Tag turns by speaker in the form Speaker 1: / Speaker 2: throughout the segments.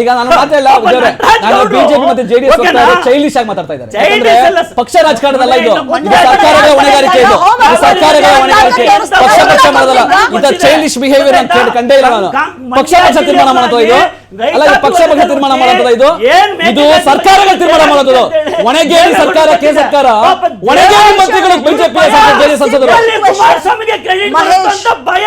Speaker 1: ಈಗ ನಾನು ಮಾತಾಡಲ್ಲ ನಾನು ಬಿಜೆಪಿ ಮತ್ತೆ ಜೆಡಿಎಸ್? ಚೈಲ್ಡಿಶ್ ಆಗಿ ಮಾತಾಡ್ತಾ ಇದ್ದಾರೆ. ಪಕ್ಷ ರಾಜಕಾರಣದಲ್ಲ ಇದು. ಸರ್ಕಾರಗಳ ಹೊಣೆಗಾರಿಕೆ ಇದು. ಸರ್ಕಾರಗಳ ಹೊಣೆಗಾರಿಕೆ. ಪಕ್ಷ ಪಕ್ಷ ಮಾಡೋದಲ್ಲ ಇದು ಚೈಲ್ಡಿಶ್ ಬಿಹೇವಿಯರ್ ಅಂತ ಹೇಳಿ ಕಂಡೇ ಇಲ್ಲ ನಾನು. ಪಕ್ಷ ಪಕ್ಷ ತೀರ್ಮಾನ ಮಾಡೋದು ಇದು. ಅಲ್ಲ ಪಕ್ಷ ಪಕ್ಷ ತೀರ್ಮಾನ ಮಾಡೋದು ಇದು. ಇದು ಸರ್ಕಾರಗಳ ತೀರ್ಮಾನ ಮಾಡೋದು. ಒಣಗೆ ಸರ್ಕಾರ ಕೆ ಸರ್ಕಾರ ಹೊಣೆಗೇರಿ ಮಂತ್ರಿಗಳು ಬಿಜೆಪಿ ಜೆಡಿಎಸ್ ಸಂಸದರು.
Speaker 2: ಭಯ.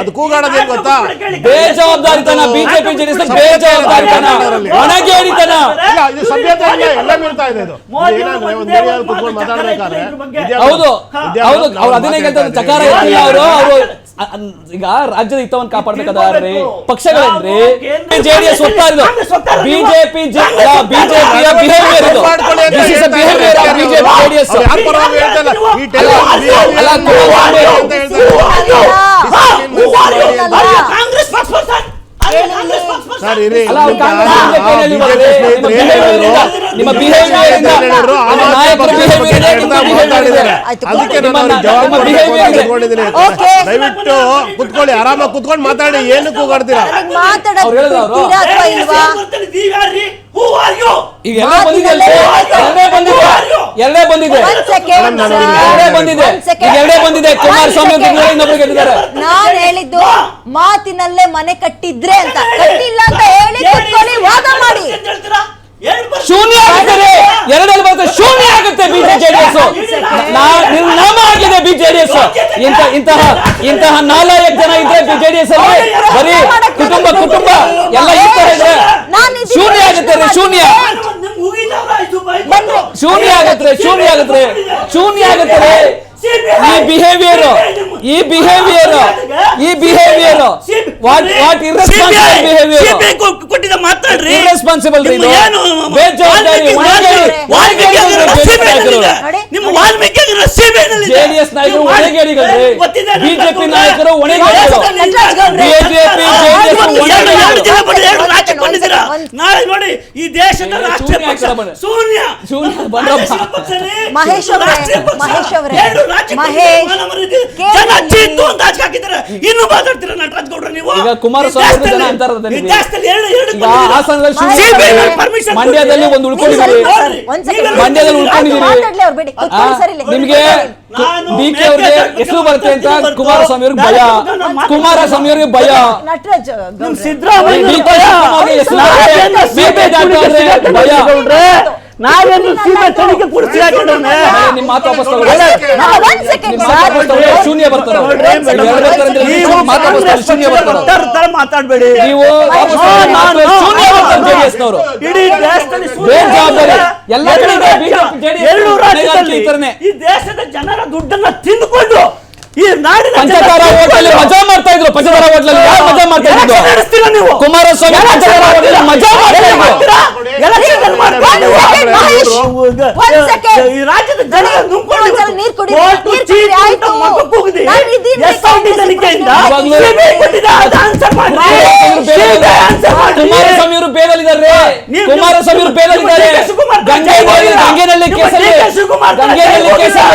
Speaker 3: ಅದು ಕೂಗಾಡೋದು ಏನ್ ಗೊತ್ತಾ?
Speaker 1: ಬೇಜವಾಬ್ದಾರಿತನ ಬಿಜೆಪಿ ಜನಿಸ ಬೇಜವಾಬ್ದಾರಿತನ. ಒಣಗೇರಿತನ.
Speaker 3: ಇಲ್ಲ ಇದು ಸಭ್ಯತೆ ಎಲ್ಲ ಮೀರ್ತಾ ಇದೆ ಇದು.
Speaker 1: ಹೌದು ಹೌದು ಅವ್ರು ಅದನ್ನೇ ಹೇಳ್ತಾರೆ ಚಕಾರ
Speaker 3: ಇದ್ದಾರೆ.
Speaker 1: ಅವರು ಅವರು ಈಗ ರಾಜ್ಯದ ಹಿತವನ್ನು ಕಾಪಾಡಬೇಕಾದ್ರೆ ಪಕ್ಷಗಳೇನ್ರಿ? ಜೆಡಿಎಸ್ ಒತ್ತಾ ಇರೋದು ಬಿಜೆಪಿ ಬಿಜೆಪಿಯ ಬಿಹೇವಿಯರ್ ಇದು. This is behaviour of BJP JDS.
Speaker 2: Congress ಪಕ್ಷ.
Speaker 3: ಸರ್ ಇರಿ
Speaker 1: ನಿಮ್ಮ
Speaker 3: ಅದಕ್ಕೆ ನಾನು ಜವಾಬ್ದಾರಿ ದಯವಿಟ್ಟು ಕುತ್ಕೊಳ್ಳಿ ಆರಾಮಾಗಿ ಕುತ್ಕೊಂಡು ಮಾತಾಡಿ ಏನು ಕೂಗಾಡ್ತೀರಾ?
Speaker 1: ಈಗ ಎಲ್ಲ ಬಂದಿದೆ ಎರಡೇ ಬಂದಿದೆ. ಎರಡೇ ಬಂದಿದೆ. ಎರಡೇ ಬಂದಿದೆ. ಎರಡೇ ಬಂದಿದೆ. ಕುಮಾರಸ್ವಾಮಿ ಅಂತ ಇನ್ನೊಬ್ರು ಗೆದ್ದಿದ್ದಾರೆ
Speaker 4: ನಾನ್ ಹೇಳಿದ್ದು ಮಾತಿನಲ್ಲೇ ಮನೆ ಕಟ್ಟಿದ್ರೆ ಅಂತ. ಕಟ್ಟಿಲ್ಲ ಅಂತ ಹೇಳಿ ಕುತ್ಕೊಳ್ಳಿ ವಾದ ಮಾಡಿ
Speaker 1: ಶೂನ್ಯ ಆಗುತ್ತದೆ ಎರಡಲ್ಲಿ ಬರುತ್ತೆ ಶೂನ್ಯ ಆಗುತ್ತೆ ಬಿಜೆಪಿ ಜೆಡಿಎಸ್ ನಿರ್ನಾಮ ಆಗಿದೆ ಬಿಜೆಡಿಎಸ್ ಇಂತ ಇಂತಹ ಇಂತಹ ನಾಲ್ಕು ಜನ ಇದ್ರೆ ಜೆಡಿಎಸ್ ಅಲ್ಲಿ ಬರೀ ಕುಟುಂಬ ಕುಟುಂಬ ಎಲ್ಲ ಈ ತರ ಇದ್ರೆ ಶೂನ್ಯ ಆಗುತ್ತೆ ರೀ ಶೂನ್ಯ. ಶೂನ್ಯ ಆಗತ್ತೆ ಶೂನ್ಯ ಆಗುತ್ತೆ ಶೂನ್ಯ ಆಗತ್ತೆ ಈ ಬಿಹೇವಿಯರ್ ಈ ಬಿಹೇವಿಯರ್ ಈ behaviour what what irresponsible behaviour
Speaker 2: ಕೊಟ್ಟಿದ ಮಾತಾಡ್ರಿ.
Speaker 1: ಇರ್ರೆಸ್ಪಾನ್ಸಿಬಲ್ ರೀ ಇದು.
Speaker 2: ನಿಮ್ಮ ಏನು
Speaker 1: ಬೇಜವಾಬ್ದಾರಿ,
Speaker 2: ವಾಲ್ಮೀಕಿ-. ವಾಲ್ಮೀಕಿ. ನಿಮ್ಮ ವಾಲ್ಮೀಕಿ?
Speaker 1: ಜೆಡಿಎಸ್ ನಾಯಕರು
Speaker 2: ನನ್ನ
Speaker 1: ಬಿಜೆಪಿ. ನಾಯಕರು
Speaker 4: ಹೊಣೆಗೇಡಿಗಳು
Speaker 2: ನಾಳೆ ನೋಡಿ ಈ ದೇಶದ ರಾಷ್ಟ್ರೀಯ ಪಕ್ಷ ಶೂನ್ಯ.
Speaker 1: ಶೂನ್ಯ
Speaker 4: ಮಹೇಶ್ ಅವರೇ, ಮಹೇಶ್ ಅವರೇ, ಮಹೇಶ್,
Speaker 2: ಮಾನ ಮರ್ಯಾದೆ.
Speaker 4: ಕೇಳಿ
Speaker 2: ಜನ
Speaker 4: ಇಲ್ಲಿ.
Speaker 2: ಚೀತು ಅಂತ ಆಚೆ ಹಾಕಿದ್ದಾರೆ ಇನ್ನು ಮಾತಾಡ್ತೀರಾ ನಟರಾಜ್ ಗೌಡ್ರ ನೀವು
Speaker 1: ಈಗ ಕುಮಾರಸ್ವಾಮಿ
Speaker 2: ಈ
Speaker 1: ಜನ
Speaker 2: ದೇಶದಲ್ಲಿ-
Speaker 1: ಅಂತಾರಲ್ಲ ನಿಮಗೆ.
Speaker 2: ದೇಶದಲ್ಲಿ ಎರಡು ಎರಡು
Speaker 1: ಈಗ ಹಾಸನದಲ್ಲಿ ಶೂನ್ಯ
Speaker 4: ಮಹೇಶ್
Speaker 1: ಇದೆ. ಮಂಡ್ಯದಲ್ಲಿ ಒಂದು ಉಳ್ಕೊಂಡಿದ್ದೀರಿ
Speaker 4: ಸರಿ, ಒಂದ್ ಸೆಕೆಂಡ್.
Speaker 1: ಮಂಡ್ಯದಲ್ಲಿ ಉಳ್ಕೊಂಡಿದ್ದೀರಿ
Speaker 4: ಮಾತಾಡ್ಲಿ ಅವ್ರು ಬಿಡಿ
Speaker 1: ಆ,
Speaker 4: ಕುತ್ಕೊಳ್ಳಿ ಸರಿ ಇಲ್ಲಿ.
Speaker 1: ನಿಮ್ಗೆ
Speaker 2: ನಾನು
Speaker 1: ಡಿ ಕೆ ಅವ್ರಿಗೆ ಹೆಸರು ಬರುತ್ತೆ ಅಂತ
Speaker 2: ಬರ್ತು.
Speaker 1: ಕುಮಾರಸ್ವಾಮಿ ಅವ್ರಿಗೆ ಭಯ
Speaker 2: ನಾನು
Speaker 1: ಕುಮಾರಸ್ವಾಮಿ ಅವ್ರಿಗೆ ಭಯ
Speaker 4: ನಟರಾಜ್ ಗೌಡ್ರೆ.
Speaker 2: ಸಿದ್ದರಾಮಯ್ಯ
Speaker 1: ಭಯ
Speaker 2: ನಾವೇನು ಸೀಮೆ ತನಿಖೆ ಕುರ್ಚಿ ಹಾಕಿದ್ರೆ
Speaker 1: ನಿಮ್ಮ ಮಾತು ವಾಪಸ್ ತಗೊಳ್ಳಿ. ಶೂನ್ಯ ಬರ್ತಾರೆ
Speaker 2: ನೀವು
Speaker 1: ಶೂನ್ಯ ಬರ್ತಾರೆ
Speaker 2: ತರ ಮಾತಾಡ್ಬೇಡಿ
Speaker 1: ನೀವು ಶೂನ್ಯ ಬರ್ತಾರೆ ಜೆಡಿಎಸ್ ನವರು
Speaker 2: ಇಡೀ ದೇಶದಲ್ಲಿ ಶೂನ್ಯ
Speaker 1: ಬೇಜವಾಬ್ದಾರಿ. ಎಲ್ಲ ಕಡೆ ಇದೆ.
Speaker 2: ಎರಡು
Speaker 1: BJP,
Speaker 2: ರಾಜ್ಯದಲ್ಲಿ
Speaker 1: ಈ.
Speaker 2: ದೇಶದ ಜನರ ದುಡ್ಡನ್ನ ತಿಂದುಕೊಂಡು ಈ ನಾಡಿನ
Speaker 1: ಪಂಚತಾರ ಹೋಟೆಲ್ ಮಜಾ ಮಾಡ್ತಾ ಇದ್ರು ಪಂಚತಾರ ಹೋಟೆಲ್ ಯಾರು ಮಜಾ ಮಾಡ್ತಾ ಇದ್ರು ಕುಮಾರಸ್ವಾಮಿ
Speaker 2: answer ಮಾಡ್ರಿ.
Speaker 1: ಕುಮಾರಸ್ವಾಮಿ ಅವರು
Speaker 2: ಬೇಗಲಿದ್ದಾರೆ
Speaker 1: ಕುಮಾರಸ್ವಾಮಿ ಅವರು
Speaker 2: ಶಿವಕುಮಾರ್
Speaker 1: ಗಂಗೆನಲ್ಲಿ ಕೇಸಲ್ಲಿ ಕೇಸಲ್ಲಿ